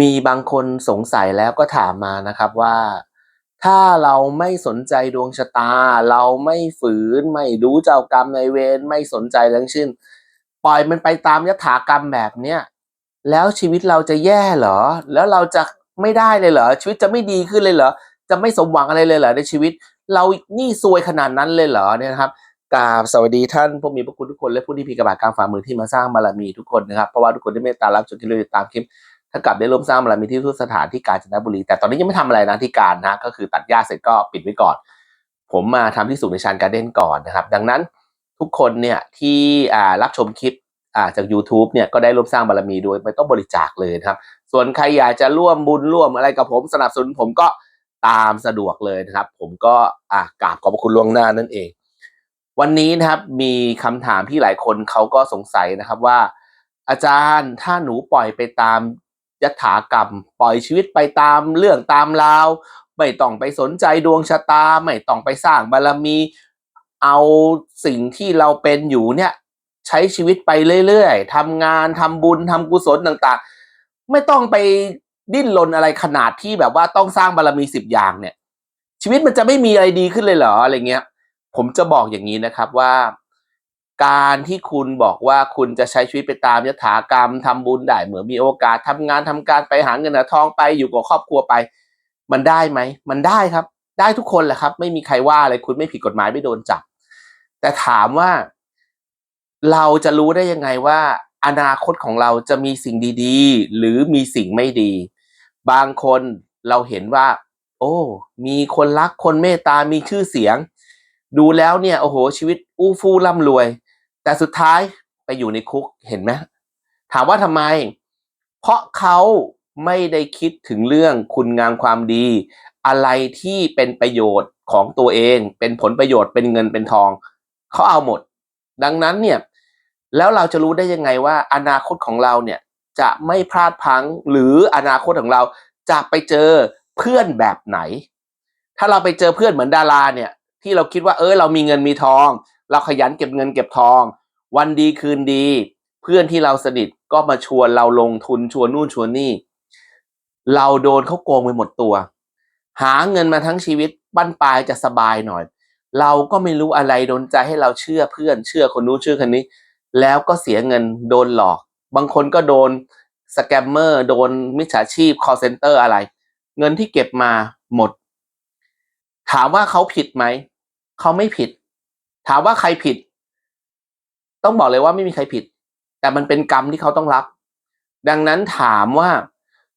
มีบางคนสงสัยแล้วก็ถามมานะครับว่า ถ้าเราไม่สนใจดวงชะตา เราไม่ฝืน ไม่รู้เจ้ากรรมในเวรไม่สนใจทั้งสิ้นปล่อยมันไปตามยถากรรมแบบเนี้ยแล้วชีวิตเราจะแย่เหรอ แล้วเราจะไม่ได้เลยเหรอ ชีวิตจะไม่ดีขึ้นเลยเหรอ จะไม่สมหวังอะไรเลยเหรอในชีวิต เรานี่ซวยขนาดนั้นเลยเหรอเนี่ยครับกราบสวัสดีท่านผู้มีพระคุณทุกคนและผู้ที่มีกระบาดกลางฝ่ามือที่มาสร้างบารมีทุกคนนะครับเพราะว่าทุกคนได้เมตตารับชมที่เราตามคลิป ถ้ากลับได้ร่วมสร้างบารมีที่ทุกสถานที่กาญจนบุรี แต่ตอนนี้ยังไม่ทำอะไรนะที่การนะก็คือตัดหญ้าเสร็จก็ปิดไว้ก่อน ผมมาทำที่สุในชานการ์เด้นก่อนนะครับ ดังนั้นทุกคนเนี่ยที่รับชมคลิปาจาก YouTube เนี่ยก็ได้ร่วมสร้างบารมีโดยไม่ต้องบริจาคเลยนะครับ ส่วนใครอยากจะร่วมบุญร่วมอะไรกับผมสนับสนุนผมก็ตามสะดวกเลยนะครับ ผมก็กราบขอบพระคุณล่วงหน้านั่นเอง วันนี้นะครับมีคำถามที่หลายคนเขาก็สงสัยนะครับว่า อาจารย์ถ้าหนูปล่อยไปตาม ยถากรรม ปล่อยชีวิตไปตามเรื่องตามราว ไม่ต้องไปสนใจดวงชะตา ไม่ต้องไปสร้างบารมี เอาสิ่งที่เราเป็นอยู่เนี่ย ใช้ชีวิตไปเรื่อยๆทำงานทำบุญทำกุศลต่างๆ ไม่ต้องไปดิ้นรนอะไรขนาดที่แบบว่าต้องสร้างบารมีสิบอย่างเนี่ย ชีวิตมันจะไม่มีอะไรดีขึ้นเลยเหรออะไรเงี้ย ผมจะบอกอย่างนี้นะครับว่า การที่คุณบอกว่าคุณจะใช้ชีวิตไปตามยถากรรมทำบุญได้เหมือนมีโอกาสทำงานทำการไปหาเงินหาทองไปอยู่กับครอบครัวไป มันได้ไหม มันได้ครับ ได้ทุกคนแหละครับ ไม่มีใครว่าอะไรคุณไม่ผิดกฎหมายไม่โดนจับ แต่ถามว่า เราจะรู้ได้ยังไงว่า อนาคตของเราจะมีสิ่งดีๆ หรือมีสิ่งไม่ดี บางคนเราเห็นว่า โอ้ มีคนรักคนเมตตามีชื่อเสียง ดูแล้วเนี่ยโอ้โหชีวิตอู้ฟู่ร่ำรวย แต่สุดท้ายไปอยู่ในคุกเห็นไหมถามว่าทำไม เพราะเขาไม่ได้คิดถึงเรื่องคุณงามความดี อะไรที่เป็นประโยชน์ของตัวเอง เป็นผลประโยชน์เป็นเงินเป็นทอง เขาเอาหมด ดังนั้นเนี่ยแล้วเราจะรู้ได้ยังไงว่า อนาคตของเราเนี่ยจะไม่พลาดพังหรืออนาคตของเราจะไปเจอเพื่อนแบบไหน ถ้าเราไปเจอเพื่อนเหมือนดาราเนี่ย ที่เราคิดว่าเออเรามีเงินมีทอง เราขยันเก็บเงินเก็บทอง วันดีคืนดี เพื่อนที่เราสนิทก็มาชวนเราลงทุนชวนนู่นชวนนี่ เราโดนเขาโกงไปหมดตัว หาเงินมาทั้งชีวิตบั้นปลายจะสบายหน่อย เราก็ไม่รู้อะไรโดนใจให้เราเชื่อเพื่อนเชื่อคนนู้นเชื่อคนนี้ แล้วก็เสียเงินโดนหลอก บางคนก็โดนสแกมเมอร์โดนมิจฉาชีพ call center อะไร เงินที่เก็บมาหมด ถามว่าเขาผิดไหม เขาไม่ผิด ถามว่าใครผิด ต้องบอกเลยว่าไม่มีใครผิด แต่มันเป็นกรรมที่เขาต้องรับ ดังนั้นถามว่า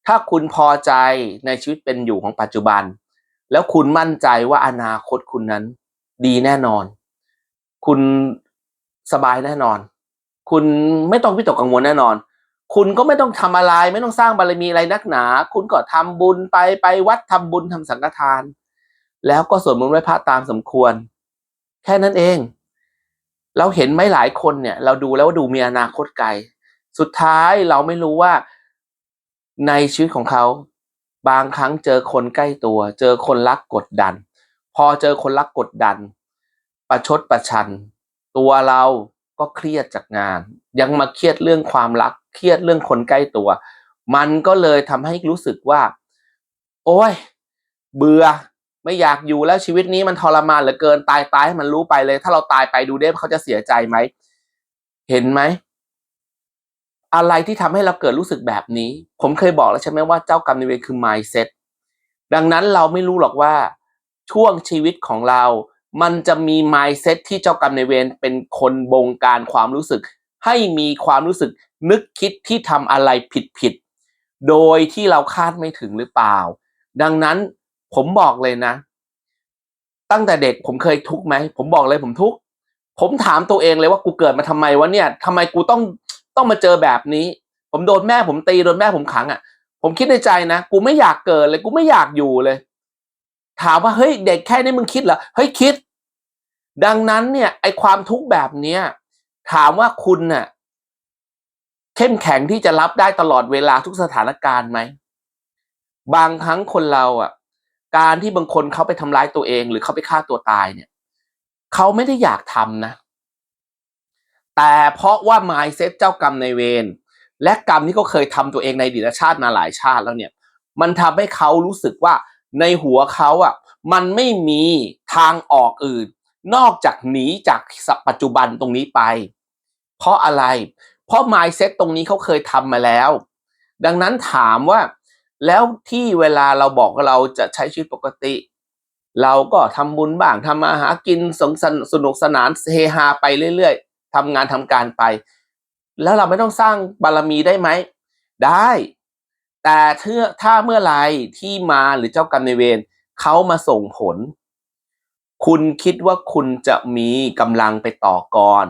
ถ้าคุณพอใจในชีวิตเป็นอยู่ของปัจจุบัน แล้วคุณมั่นใจว่าอนาคตคุณนั้น ดีแน่นอน คุณสบายแน่นอน คุณไม่ต้องวิตกกังวลแน่นอน คุณก็ไม่ต้องทำอะไร ไม่ต้องสร้างบารมีอะไรนักหนา คุณก็ทำบุญไปไปวัดทำบุญทำสังฆทาน แล้วก็สวดมนต์ไหว้พระตามสมควร แค่นั้นเอง เราเห็นไหมหลายคนเนี่ย เราดูแล้วว่าดูมีอนาคตไกล สุดท้ายเราไม่รู้ว่าในชีวิตของเขา บางครั้งเจอคนใกล้ตัว เจอคนรักกดดัน พอเจอคนรักกดดัน ประชดประชัน ตัวเราก็เครียดจากงาน ยังมาเครียดเรื่องความรัก เครียดเรื่องคนใกล้ตัว มันก็เลยทำให้รู้สึกว่า โอ้ย เบื่อ ไม่อยากอยู่แล้วชีวิตนี้มันทรมานเหลือเกินตายตายให้มันรู้ไปเลย ถ้าเราตายไปดูเด้เขาจะเสียใจไหมเห็นไหมอะไรที่ทำให้เราเกิดรู้สึกแบบนี้ ผมเคยบอกแล้วใช่ไหมว่าเจ้ากรรมนายเวรคือ mindset ดังนั้นเราไม่รู้หรอกว่าช่วงชีวิตของเรา มันจะมี mindset ที่เจ้ากรรมนายเวรเป็นคนบงการความรู้สึก ให้มีความรู้สึกนึกคิดที่ทำอะไรผิดผิดโดยที่เราคาดไม่ถึงหรือเปล่า ดังนั้น ผมบอกเลยนะ ตั้งแต่เด็กผมเคยทุกไหมผมบอกเลยผมทุกผมถามตัวเองเลยว่ากูเกิดมาทำไมวะเนี่ยทำไมกูต้องต้องมาเจอแบบนี้ ผมโดนแม่ผมตีโดนแม่ผมขังอะ่ะ ผมคิดในใจนะกูไม่อยากเกิดเลย กูไม่อยากอยู่เลย ถามว่าเฮ้ยเด็กแค่นี้มึงคิดเหรอเฮ้ยคิด ดังนั้นเนี่ยไอความทุกข์แบบเนี้ยถามว่าคุณน่ะเข้มแข็งที่จะรับได้ตลอดเวลาทุกสถานการณ์ไหมบางครั้งคนเราอะ การที่บางคนเขาไปทำร้ายตัวเอง หรือเขาไปฆ่าตัวตายเนี่ยเขาไม่ได้อยากทำนะ แต่เพราะว่า mindset เจ้ากรรมในเวรและกรรมที่เขาเคยทำตัวเองในดีตชาติมาหลายชาติแล้วเนี่ย มันทำให้เขารู้สึกว่าในหัวเขาอะ มันไม่มีทางออกอื่น นอกจากหนีจากปัจจุบันตรงนี้ไป เพราะอะไร เพราะ mindset ตรงนี้เขาเคยทำมาแล้ว ดังนั้นถามว่า แล้วที่เวลาเราบอกเราจะใช้ชีวิตปกติ เราก็ทำบุญบ้างทำมาหากินสงสนสนุกสนานเฮฮาไปเรื่อยๆทำงานทำการไป แล้วเราไม่ต้องสร้างบารมีได้ไหม ได้ แต่เถ้าถ้าเมื่อไรที่มาหรือเจ้ากรรมในเวรเขามาส่งผล คุณคิดว่าคุณจะมีกำลังไปต่อกร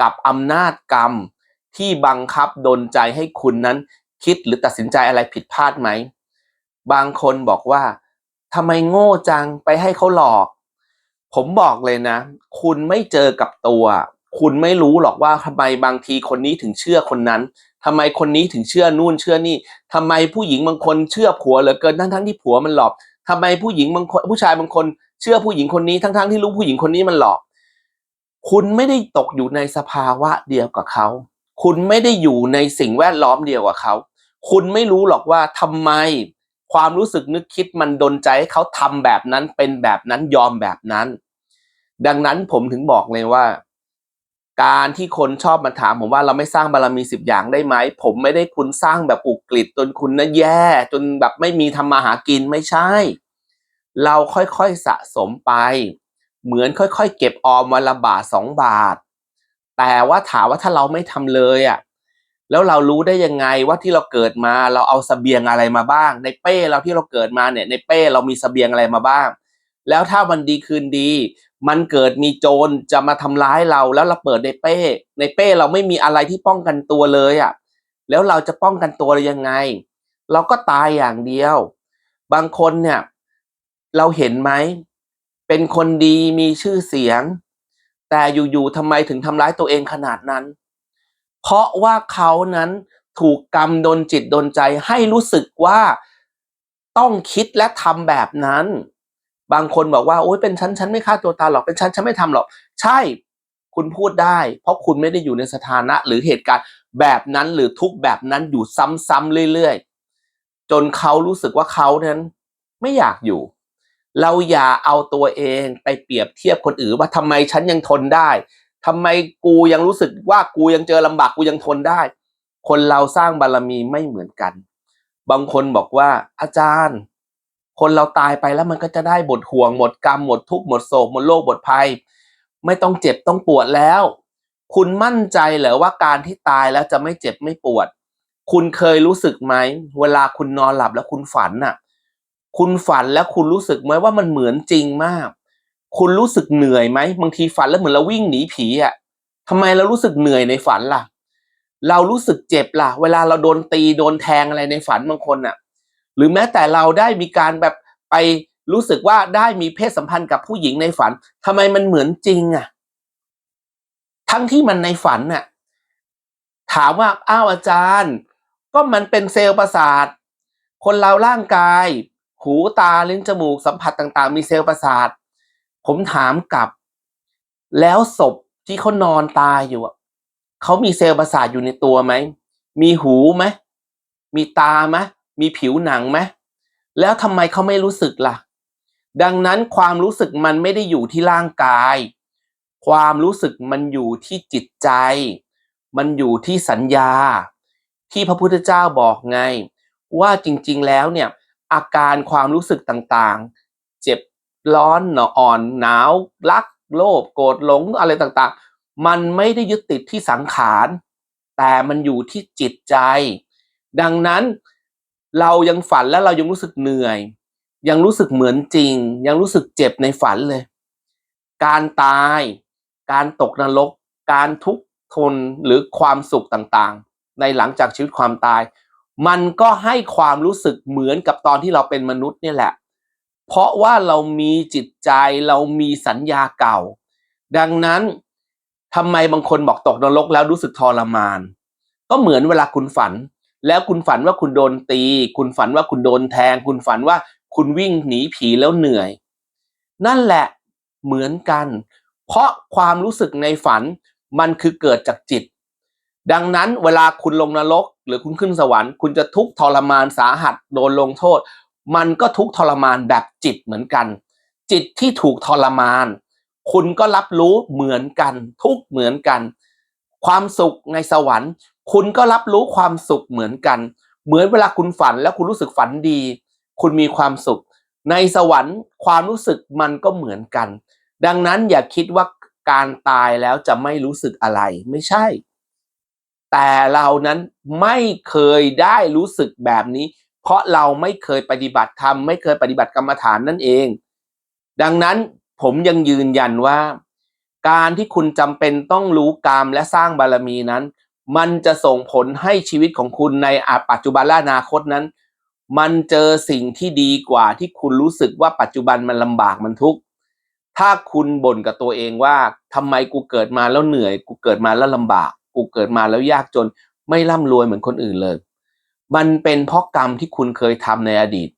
กับอำนาจกรรมที่บังคับดนใจให้คุณนั้น คิดหรือตัดสินใจอะไรผิดพลาดไหม บางคนบอกว่าทำไมโง่จังไปให้เขาหลอก ผมบอกเลยนะ คุณไม่เจอกับตัว คุณไม่รู้หรอกว่าทำไมบางทีคนนี้ถึงเชื่อคนนั้นทำไมคนนี้ถึงเชื่อนู่นเชื่อนี่ทำไมผู้หญิงบางคนเชื่อผัวเหลือเกินทั้งทั้งที่ผัวมันหลอกทำไมผู้หญิงบางคนผู้ชายบางคนเชื่อผู้หญิงคนนี้ทั้งทั้งที่รู้ผู้หญิงคนนี้มันหลอก คุณไม่ได้ตกอยู่ในสภาวะเดียวกับเขา คุณไม่ได้อยู่ในสิ่งแวดล้อมเดียวกับเขา คุณไม่รู้หรอกว่าทำไมความรู้สึกนึกคิดมันดนใจให้เขาทำแบบนั้นเป็นแบบนั้นยอมแบบนั้น ดังนั้นผมถึงบอกเลยว่า การที่คนชอบมาถามผมว่าเราไม่สร้างบารมีสิบอย่างได้ไหม ผมไม่ได้คุณสร้างแบบอุกฤษจนคุณนะแย่ จนแบบไม่มีทำมาหากินไม่ใช่ เราค่อยๆสะสมไป เหมือนค่อยๆ เก็บออมวันละบาทสองบาท แต่ว่าถามว่าถ้าเราไม่ทำเลยอะ แล้วเรารู้ได้ยังไงว่าที่เราเกิดมาเราเอาสเสบียงอะไรมาบ้าง ในเป้เราที่เราเกิดมาเนี่ยในเป้เรามีสเสบียงอะไรมาบ้าง แล้วถ้าวันดีคืนดี มันเกิดมีโจรจะมาทำร้ายเราแล้วเราเปิดในเป้ ในเป้เราไม่มีอะไรที่ป้องกันตัวเลยอะแล้วเราจะป้องกันตัวยังไง เราก็ตายอย่างเดียว บางคนเนี่ย เราเห็นไหมเป็นคนดีมีชื่อเสียง แต่อยู่ๆทำไมถึงทำร้ายตัวเองขนาดนั้น เพราะว่าเขานั้นถูกกรรมดนจิตดนใจให้รู้สึกว่าต้องคิดและทำแบบนั้น บางคนบอกว่าโอ๊ยเป็นฉันฉันไม่ฆ่าตัวตายหรอกเป็นฉันฉันไม่ทำหรอก ใช่คุณพูดได้ เพราะคุณไม่ได้อยู่ในสถานะหรือเหตุการณ์แบบนั้นหรือทุกแบบนั้นอยู่ซ้ำๆเรื่อยๆ จนเขารู้สึกว่าเขานั้นไม่อยากอยู่ เราอย่าเอาตัวเองไปเปรียบเทียบคนอื่นว่าทำไมฉันยังทนได้ ทำไมกูยังรู้สึกว่ากูยังเจอลำบากกูยังทนได้ คนเราสร้างบารมีไม่เหมือนกัน บางคนบอกว่าอาจารย์ คนเราตายไปแล้วมันก็จะได้บทห่วงหมดกรรมหมดทุกข์หมดโศกหมดโรคหมดภัย ไม่ต้องเจ็บต้องปวดแล้ว คุณมั่นใจเหรอว่าการที่ตายแล้วจะไม่เจ็บไม่ปวด คุณเคยรู้สึกไหมเวลาคุณนอนหลับแล้วคุณฝันน่ะ คุณฝันแล้วคุณรู้สึกไหมว่ามันเหมือนจริงมาก คุณรู้สึกเหนื่อยไหมบางทีฝันแล้วเหมือนเราวิ่งหนีผีอะทำไมเรารู้สึกเหนื่อยในฝันล่ะ เรารู้สึกเจ็บล่ะ เวลาเราโดนตีโดนแทงอะไรในฝันบางคนอะ หรือแม้แต่เราได้มีการแบบไปรู้สึกว่าได้มีเพศสัมพันธ์กับผู้หญิงในฝันทำไมมันเหมือนจริงอะ ทั้งที่มันในฝันน่ะถามว่าอ้าวอาจารย์ ก็มันเป็นเซลล์ประสาท คนเราร่างกาย หูตาลิ้นจมูกสัมผัสต่าง ๆ มีเซลล์ประสาท ผมถามกลับ แล้วศพที่เขานอนตายอยู่อะเขามีเซลล์ประสาทอยู่ในตัวไหม มีหูไหม มีตาไหมมีผิวหนังไหมแล้วทำไมเขาไม่รู้สึกล่ะ ดังนั้นความรู้สึกมันไม่ได้อยู่ที่ร่างกาย ความรู้สึกมันอยู่ที่จิตใจ มันอยู่ที่สัญญา ที่พระพุทธเจ้าบอกไง ว่าจริงๆแล้วเนี่ยอาการความรู้สึกต่างๆ เจ็บ ร้อนหนออ่อนหนาว รัก โลภโกรธหลงอะไรต่างๆ มันไม่ได้ยึดติดที่สังขาร แต่มันอยู่ที่จิตใจ ดังนั้นเรายังฝันแล้วเรายังรู้สึกเหนื่อย ยังรู้สึกเหมือนจริง ยังรู้สึกเจ็บในฝันเลย การตาย การตกนรก การทุกข์ทนหรือความสุขต่างๆ ในหลังจากชีวิตความตาย มันก็ให้ความรู้สึกเหมือนกับตอนที่เราเป็นมนุษย์นี่แหละ เพราะว่าเรามีจิตใจเรามีสัญญาเก่า ดังนั้นทำไมบางคนบอกตกนรกแล้วรู้สึกทรมาน ก็เหมือนเวลาคุณฝัน แล้วคุณฝันว่าคุณโดนตี คุณฝันว่าคุณโดนแทง คุณฝันว่าคุณวิ่งหนีผีแล้วเหนื่อย นั่นแหละเหมือนกัน เพราะความรู้สึกในฝันมันคือเกิดจากจิต ดังนั้นเวลาคุณลงนรกหรือคุณขึ้นสวรรค์ คุณจะทุกข์ทรมานสาหัสโดนลงโทษ มันก็ทุกทรมานแบบจิตเหมือนกัน จิตที่ถูกทรมาน คุณก็รับรู้เหมือนกัน ทุกเหมือนกัน ความสุขในสวรรค์ คุณก็รับรู้ความสุขเหมือนกัน เหมือนเวลาคุณฝันแล้วคุณรู้สึกฝันดี คุณมีความสุข ในสวรรค์ความรู้สึกมันก็เหมือนกัน ดังนั้นอย่าคิดว่าการตายแล้วจะไม่รู้สึกอะไรไม่ใช่ แต่เรานั้นไม่เคยได้รู้สึกแบบนี้ เพราะเราไม่เคยปฏิบัติธรรมไม่เคยปฏิบัติกรรมฐานนั่นเอง ดังนั้นผมยังยืนยันว่า การที่คุณจำเป็นต้องรู้กรรมและสร้างบารมีนั้น มันจะส่งผลให้ชีวิตของคุณในปัจจุบันและอนาคตนั้น มันเจอสิ่งที่ดีกว่าที่คุณรู้สึกว่าปัจจุบันมันลำบากมันทุกข์ถ้าคุณบ่นกับตัวเองว่าทำไมกูเกิดมาแล้วเหนื่อย กูเกิดมาแล้วลำบาก กูเกิดมาแล้วยากจน ไม่ร่ำรวยเหมือนคนอื่นเลย มันเป็นเพราะกรรมที่คุณเคยทำในอดีต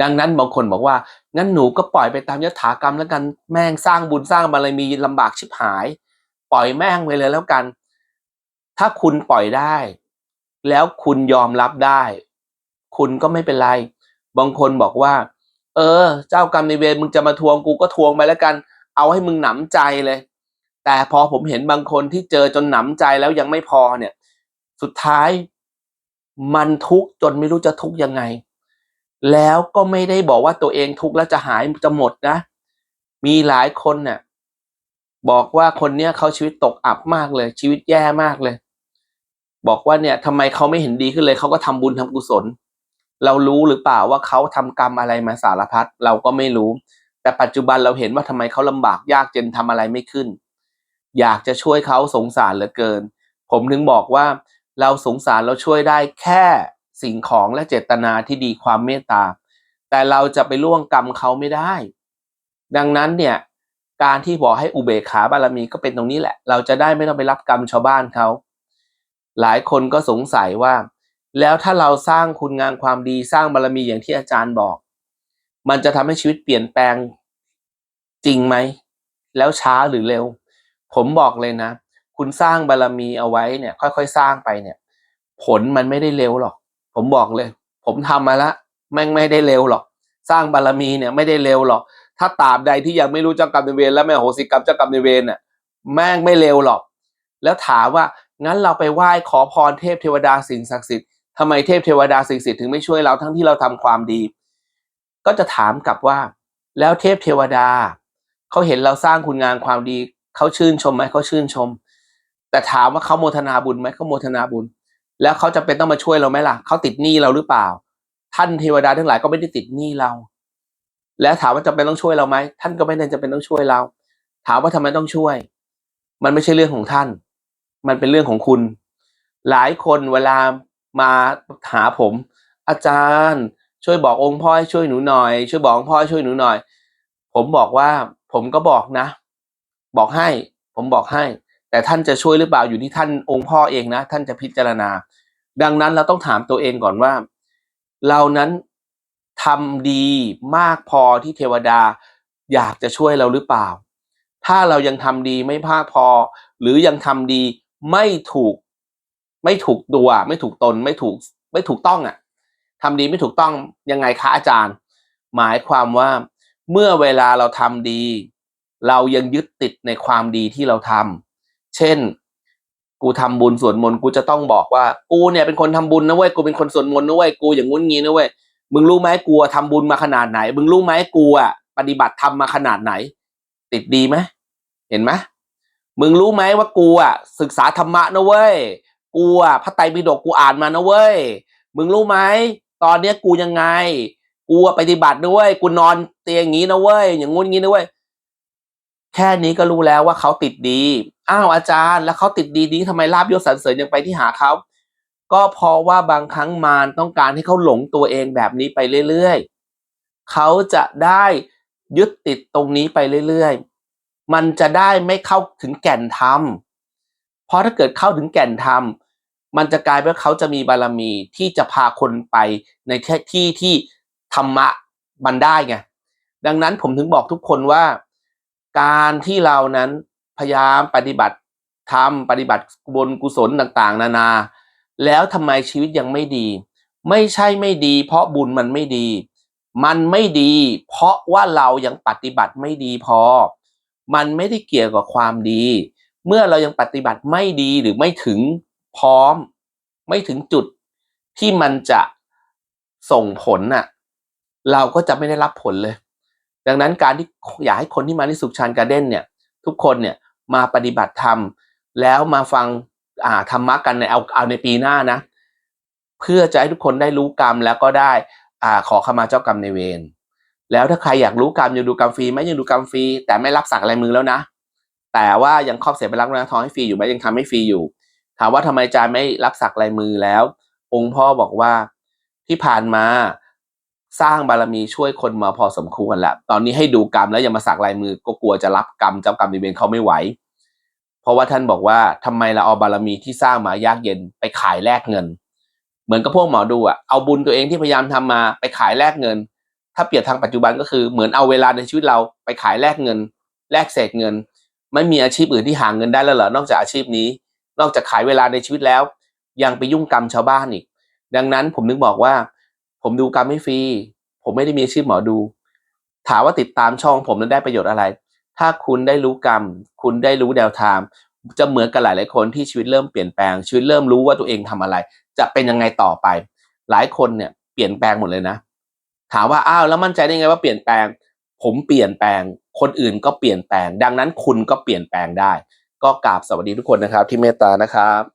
ดังนั้นบางคนบอกว่างั้นหนูก็ปล่อยไปตามยถากรรมแล้วกันแม่งสร้างบุญสร้างบารมีลำบากชิบหาย ปล่อยแม่งไปเลยแล้วกัน ถ้าคุณปล่อยได้ แล้วคุณยอมรับได้ คุณก็ไม่เป็นไร บางคนบอกว่า เออ เจ้ากรรมในเวรมึงจะมาทวงกูก็ทวงไปแล้วกัน เอาให้มึงหนำใจเลย แต่พอผมเห็นบางคนที่เจอจนหนำใจแล้วยังไม่พอเนี่ย สุดท้าย มันทุกข์จนไม่รู้จะทุกข์ยังไง แล้วก็ไม่ได้บอกว่าตัวเองทุกข์แล้วจะหายจะหมดนะ มีหลายคนเนี่ยบอกว่าคนเนี้ยเขาชีวิตตกอับมากเลย ชีวิตแย่มากเลย บอกว่าเนี่ยทำไมเขาไม่เห็นดีขึ้นเลยเขาก็ทำบุญทำกุศล เรารู้หรือเปล่าว่าเขาทำกรรมอะไรมาสารพัดเราก็ไม่รู้ แต่ปัจจุบันเราเห็นว่าทำไมเขาลำบากยากจนทำอะไรไม่ขึ้น อยากจะช่วยเขาสงสารเหลือเกิน ผมถึงบอกว่า เราสงสารเราช่วยได้แค่สิ่งของและเจตนาที่ดีความเมตตา แต่เราจะไปล่วงกรรมเขาไม่ได้ ดังนั้นเนี่ยการที่บอกให้อุเบกขาบารมีก็เป็นตรงนี้แหละ เราจะได้ไม่ต้องไปรับกรรมชาวบ้านเขาหลายคนก็สงสัยว่า แล้วถ้าเราสร้างคุณงามความดีสร้างบารมีอย่างที่อาจารย์บอก มันจะทำให้ชีวิตเปลี่ยนแปลงจริงไหม แล้วช้าหรือเร็ว ผมบอกเลยนะ คุณสร้างบารมีเอาไว้เนี่ย ค่อยๆ สร้างไปเนี่ย ผลมันไม่ได้เร็วหรอก ผมบอกเลย ผมทำมาละแม่งไม่ได้เร็วหรอก สร้างบารมีเนี่ยไม่ได้เร็วหรอก ถ้าตราบใดที่ยังไม่รู้เจ้ากรรมในเวรและไม่โหสิกรรมเจ้ากรรมในเวรน่ะแม่งไม่เร็วหรอก แล้วถามว่างั้นเราไปไหว้ขอพรเทพเทวดาสิ่งศักดิ์สิทธิ์ทำไมเทพเทวดาสิ่งศักดิ์สิทธิ์ถึงไม่ช่วยเราทั้งที่เราทำความดี ก็จะถามกลับว่า แล้วเทพเทวดาเขาเห็นเราสร้างคุณงามความดีเขาชื่นชมไหมเขาชื่นชม แต่ถามว่าเขาโมทนาบุญไหมเขาโมทนาบุญ แล้วเขาจะเป็นต้องมาช่วยเราไหมล่ะเขาติดหนี้เราหรือเปล่า ท่านเทวดาทั้งหลายก็ไม่ได้ติดหนี้เรา แล้วถามว่าจำเป็นต้องช่วยเราไหมท่านก็ไม่ได้จำเป็นต้องช่วยเรา ถามว่าทำไมต้องช่วย มันไม่ใช่เรื่องของท่าน มันเป็นเรื่องของคุณ หลายคนเวลามาหาผม อาจารย์ช่วยบอกองค์พ่อให้ช่วยหนูหน่อย ช่วยบอกองค์พ่อช่วยหนูหน่อย ผมบอกว่าผมก็บอกนะ บอกให้ ผมบอกให้ แต่ท่านจะช่วยหรือเปล่าอยู่ที่ท่านองค์พ่อเองนะ ท่านจะพิจารณา ดังนั้นเราต้องถามตัวเองก่อนว่า เรานั้นทำดีมากพอที่เทวดาอยากจะช่วยเราหรือเปล่า ถ้าเรายังทำดีไม่มากพอ หรือยังทำดีไม่ถูก ไม่ถูกตัวไม่ถูกตนไม่ถูกไม่ถูกต้องอะทำดีไม่ถูกต้องยังไงคะอาจารย์ หมายความว่าเมื่อเวลาเราทำดี เรายังยึดติดในความดีที่เราทำ เช่น กูทำบุญสวดมนต์กูจะต้องบอกว่า กูเนี่ยเป็นคนทำบุญนะเว้ยกูเป็นคนสวดมนต์นะเว้ยกูอย่างงุ้นงี้นะเว้ยมึงรู้ไหมกูทำบุญมาขนาดไหน มึงรู้ไหมกูอะปฏิบัติทำมาขนาดไหน ติดดีไหมเห็นไหมมึงรู้ไหมว่ากูอะศึกษาธรรมะนะเว้ยกูอะพระไตรปิฎกกูอ่านมานะเว้ยมึงรู้ไหมตอนเนี้ยกูยังไง กูปฏิบัติด้วยกูนอนเตียงงี้นะเว้ยอย่างงุ้นงี้นะเว้ย แค่นี้ก็รู้แล้วว่าเขาติดดี อ้าวอาจารย์ แล้วเขาติดดีนี้ทำไมลาบยศสรรเสริญยังไปที่หาเขาก็เพราะว่าบางครั้งมารต้องการให้เขาหลงตัวเองแบบนี้ไปเรื่อยๆเขาจะได้ยึดติดตรงนี้ไปเรื่อยๆ มันจะได้ไม่เข้าถึงแก่นธรรม เพราะถ้าเกิดเข้าถึงแก่นธรรม มันจะกลายเป็นเขาจะมีบารมีที่จะพาคนไปในแค่ที่ที่ธรรมะมันได้ไง ดังนั้นผมถึงบอกทุกคนว่า การที่เรานั้นพยายามปฏิบัติทำปฏิบัติบุญกุศลต่างๆ นานา แล้วทำไมชีวิตยังไม่ดี ไม่ใช่ไม่ดี เพราะบุญมันไม่ดี มันไม่ดี เพราะว่าเรายังปฏิบัติไม่ดีพอ มันไม่ได้เกี่ยวกับความดี เมื่อเรายังปฏิบัติไม่ดีหรือไม่ถึงพร้อม ไม่ถึงจุดที่มันจะส่งผลน่ะ เราก็จะไม่ได้รับผลเลย ดังนั้นการที่อยากให้คนที่มาที่สุขชานการ์เด้นเนี่ยทุกคนเนี่ยมาปฏิบัติธรรม แล้วมาฟังอ่าธรรมะกันในเอาเอาในปีหน้านะ เพื่อจะให้ทุกคนได้รู้กรรมแล้วก็ได้อ่าขอขมาเจ้ากรรมในเวรแล้วถ้าใครอยากรู้กรรมยังดูกรรมฟรีไหมยังดูกรรมฟรีแต่ไม่รับสักลายมือแล้วนะ แต่ว่ายังครอบเสียไปรับนะทองให้ฟรีอยู่ไหมยังทำให้ฟรีอยู่ ถามว่าทำไมจารย์ไม่รับสักลายมือแล้ว องค์พ่อบอกว่าที่ผ่านมา สร้างบารมีช่วยคนมาพอสมควรแล้วตอนนี้ให้ดูกรรมแล้วยังมาสักลายมือก็กลัวจะรับกรรมเจ้ากรรมในายเวรเขาไม่ไหว เพราะว่าท่านบอกว่าทำไมเราเอาบารมีที่สร้างมายากเย็นไปขายแลกเงิน เหมือนกับพวกหมอดูอะเอาบุญตัวเองที่พยายามทำมาไปขายแลกเงิน ถ้าเปรียบทางปัจจุบันก็คือเหมือนเอาเวลาในชีวิตเราไปขายแลกเงิน แลกเศษเงิน ไม่มีอาชีพอื่นที่หาเงินได้แล้วเหรอนอกจากอาชีพนี้ นอกจากขายเวลาในชีวิตแล้ว ยังไปยุ่งกรรมชาวบ้านอีก ดังนั้นผมนึกบอกว่า ผมดูกรรมไม่ฟรี ผมไม่ได้มีอาชีพหมอดู ถามว่าติดตามช่องผมนั้นได้ประโยชน์อะไร ถ้าคุณได้รู้กรรม คุณได้รู้แนวทาง จะเหมือนกับหลายๆคนที่ชีวิตเริ่มเปลี่ยนแปลง ชีวิตเริ่มรู้ว่าตัวเองทำอะไร จะเป็นยังไงต่อไป หลายคนเนี่ยเปลี่ยนแปลงหมดเลยนะ ถามว่าอ้าวแล้วมั่นใจได้ไงว่าเปลี่ยนแปลง ผมเปลี่ยนแปลง คนอื่นก็เปลี่ยนแปลง ดังนั้นคุณก็เปลี่ยนแปลงได้ ก็กราบสวัสดีทุกคนนะครับ ที่เมตตานะครับ